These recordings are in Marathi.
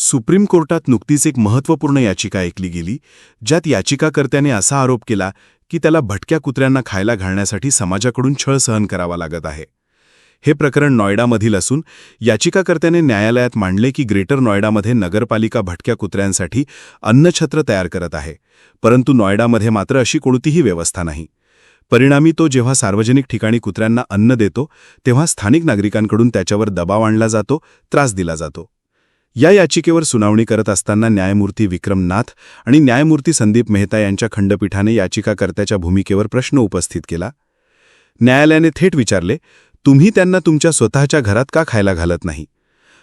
सुप्रीम कोर्टात नुकतीच एक महत्त्वपूर्ण याचिका ऐकली गेली ज्यात याचिकाकर्त्याने असा आरोप केला की त्याला भटक्या कुत्र्यांना खायला घालण्यासाठी समाजाकडून छळ सहन करावा लागत आहे. हे प्रकरण नॉयडामधील असून याचिकाकर्त्याने न्यायालयात मांडले की ग्रेटर नॉयडामध्ये नगरपालिका भटक्या कुत्र्यांसाठी अन्नछत्र तयार करत आहे परंतु नॉयडामध्ये मात्र अशी कोणतीही व्यवस्था नाही. परिणामी तो जेव्हा सार्वजनिक ठिकाणी कुत्र्यांना अन्न देतो तेव्हा स्थानिक नागरिकांकडून त्याच्यावर दबाव आणला जातो त्रास दिला जातो. या याचिकेवर सुनावणी करत असताना न्यायमूर्ती विक्रम नाथ आणि न्यायमूर्ती संदीप मेहता यांच्या खंडपीठाने याचिकाकर्त्याच्या भूमिकेवर प्रश्न उपस्थित केला. न्यायालयाने थेट विचारले तुम्ही त्यांना तुमच्या स्वतःच्या घरात का खायला घालत नाही?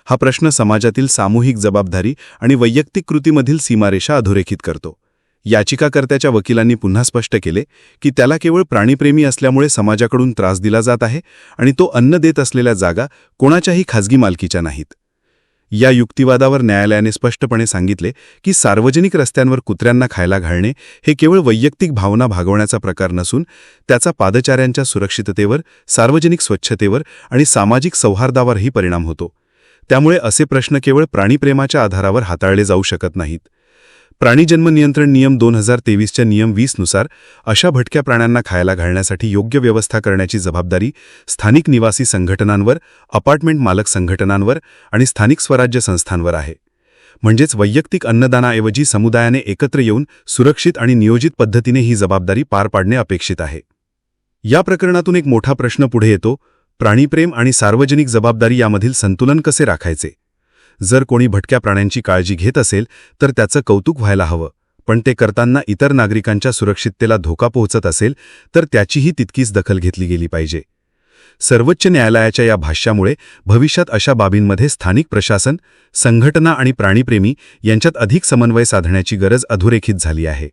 हा प्रश्न समाजातील सामूहिक जबाबदारी आणि वैयक्तिक कृतीमधील सीमारेषा अधोरेखित करतो. याचिकाकर्त्याच्या वकिलांनी पुन्हा स्पष्ट केले की त्याला केवळ प्राणीप्रेमी असल्यामुळे समाजाकडून त्रास दिला जात आहे आणि तो अन्न देत असलेल्या जागा कोणाच्याही खाजगी मालकीच्या नाहीत. या युक्तिवादावर न्यायालयाने स्पष्टपणे सांगितले की सार्वजनिक रस्त्यांवर कुत्र्यांना खायला घालणे हे केवळ वैयक्तिक भावना भागवण्याचा प्रकार नसून त्याचा पादचाऱ्यांच्या सुरक्षिततेवर सार्वजनिक स्वच्छतेवर आणि सामाजिक सौहार्दावरही परिणाम होतो. त्यामुळे असे प्रश्न केवळ प्राणीप्रेमाच्या आधारावर हाताळले जाऊ शकत नाहीत. प्राणीजन्म नियंत्रण नियम दोन हजार तेवीसच्या नियम वीसनुसार अशा भटक्या प्राण्यांना खायला घालण्यासाठी योग्य व्यवस्था करण्याची जबाबदारी स्थानिक निवासी संघटनांवर अपार्टमेंट मालक संघटनांवर आणि स्थानिक स्वराज्य संस्थांवर आहे. म्हणजेच वैयक्तिक अन्नदानाऐवजी समुदायाने एकत्र येऊन सुरक्षित आणि नियोजित पद्धतीने ही जबाबदारी पार पाडणे अपेक्षित आहे. या प्रकरणातून एक मोठा प्रश्न पुढे येतो प्राणीप्रेम आणि सार्वजनिक जबाबदारी यामधील संतुलन कसे राखायचे? जर कोणी भटक्या प्राण्यांची काळजी घेत असेल तर त्याचं कौतुक व्हायला हवं. पण ते करताना इतर नागरिकांच्या सुरक्षिततेला धोका पोहोचत असेल तर त्याचीही तितकीच दखल घेतली गेली पाहिजे. सर्वोच्च न्यायालयाच्या या भाष्यामुळे भविष्यात अशा बाबींमध्ये स्थानिक प्रशासन संघटना आणि प्राणीप्रेमी यांच्यात अधिक समन्वय साधण्याची गरज अधोरेखित झाली आहे.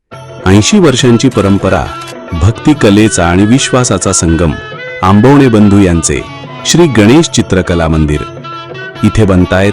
ऐंशी वर्षांची परंपरा भक्ती कलेचा आणि विश्वासाचा संगम आंबवणे बंधू यांचे श्री गणेश चित्रकला मंदिर. इथे बनतायत